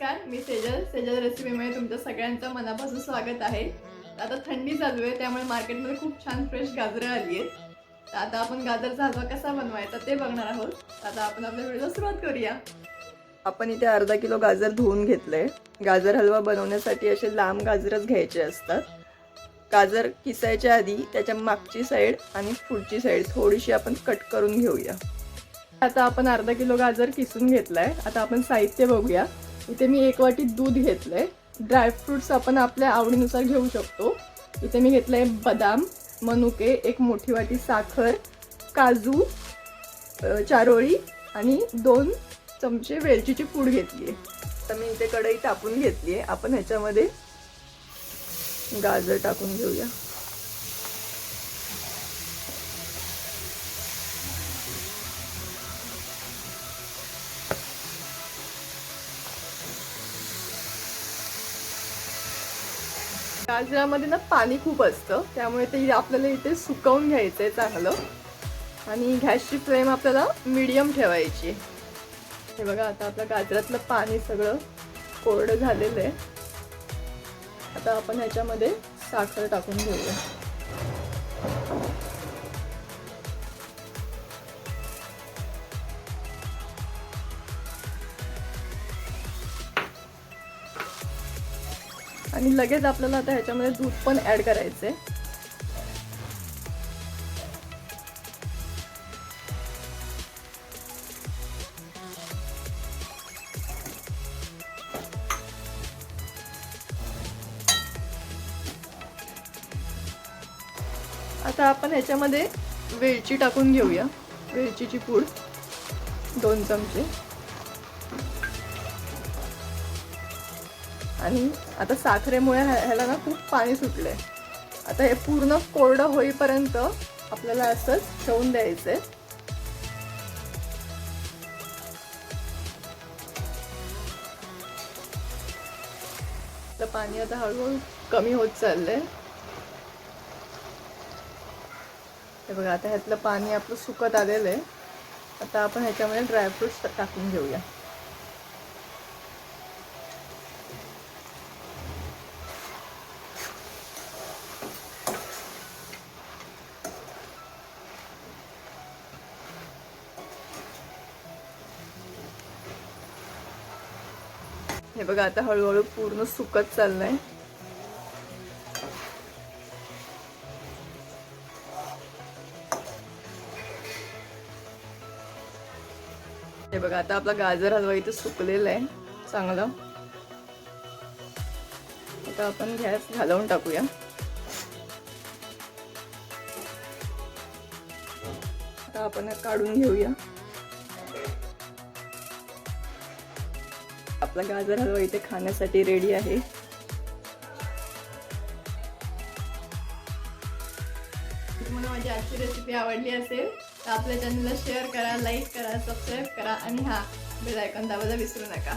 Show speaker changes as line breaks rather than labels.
नमस्कार मी सेजल. सेजल रेसिपीमध्ये तुमचं सगळ्यांचं मनापासून स्वागत आहे. आता थंडी चालू आहे त्यामुळे मार्केटमध्ये खूप छान फ्रेश गाजरं आली आहेत. तर आता आपण गाजरचा हलवा कसा बनवायचा ते बघणार आहोत. आता आपण आपल्या व्हिडिओला सुरुवात करूया.
आपण इथे अर्धा किलो गाजर धुवून घेतलंय. गाजर हलवा बनवण्यासाठी असे लांब गाजरच घ्यायचे असतात. गाजर किसायच्या आधी त्याच्या मागची साईड आणि पुढची साईड थोडीशी आपण कट करून घेऊया.
आता आपण अर्धा किलो गाजर किसून घेतलाय. आता आपण साहित्य बघूया. इथे मी एक वाटी दूध घेतलंय. ड्रायफ्रुट्स आपण आपल्या आवडीनुसार घेऊ शकतो. इथे मी घेतलंय बदाम मनुके एक मोठी वाटी साखर काजू चारोळी आणि दोन चमचे वेलचीची पूड घेतली आहे
तर मी इथे कढई टाकून घेतली आहे आपण ह्याच्यामध्ये गाजर टाकून घेऊया.
गाजरामध्ये ना पाणी खूप असतं त्यामुळे ते आपल्याला इथे सुकवून घ्यायचं आहे चांगलं. आणि गॅसची फ्लेम आपल्याला मिडियम ठेवायची. हे बघा आता आपल्या गाजरातलं पाणी सगळं कोरडं झालेलं आहे. आता आपण ह्याच्यामध्ये साखर टाकून घेऊया. आणि लगेच आपल्याला आता ह्याच्यामध्ये दूध पण ॲड करायचं आहे आता आपण ह्याच्यामध्ये वेलची टाकून घेऊया. वेलचीची पूड दोन चमचे. आणि आता साखरेमुळे ह्या- ह्याला ना खूप पाणी सुटलंय. आता हे पूर्ण कोरडं होईपर्यंत आपल्याला असंच ठेवून द्यायचंय. तर पाणी आता हळूहळू कमी होत चाललंय. हे बघा आता ह्यातलं पाणी आपलं सुकत आलेलं आहे. आता आपण ह्याच्यामध्ये ड्रायफ्रुट्स टाकून घेऊया. हे बघा आता हळूहळू पूर्ण सुकत चाललंय. हे बघा आता आपला गाजर हलवा इथे सुकलेला आहे. चांगलं. आता आपण गॅस घालवून टाकूया. आता आपण काढून घेऊया. आपला गाजर हलवा इथे खाण्यासाठी रेडी आहे. तुम्हाला माझी आजची रेसिपी आवडली असेल तर आपल्या चॅनलला शेअर करा लाईक करा सबस्क्राईब करा आणि हा बेल आयकॉन दाबायला विसरू नका.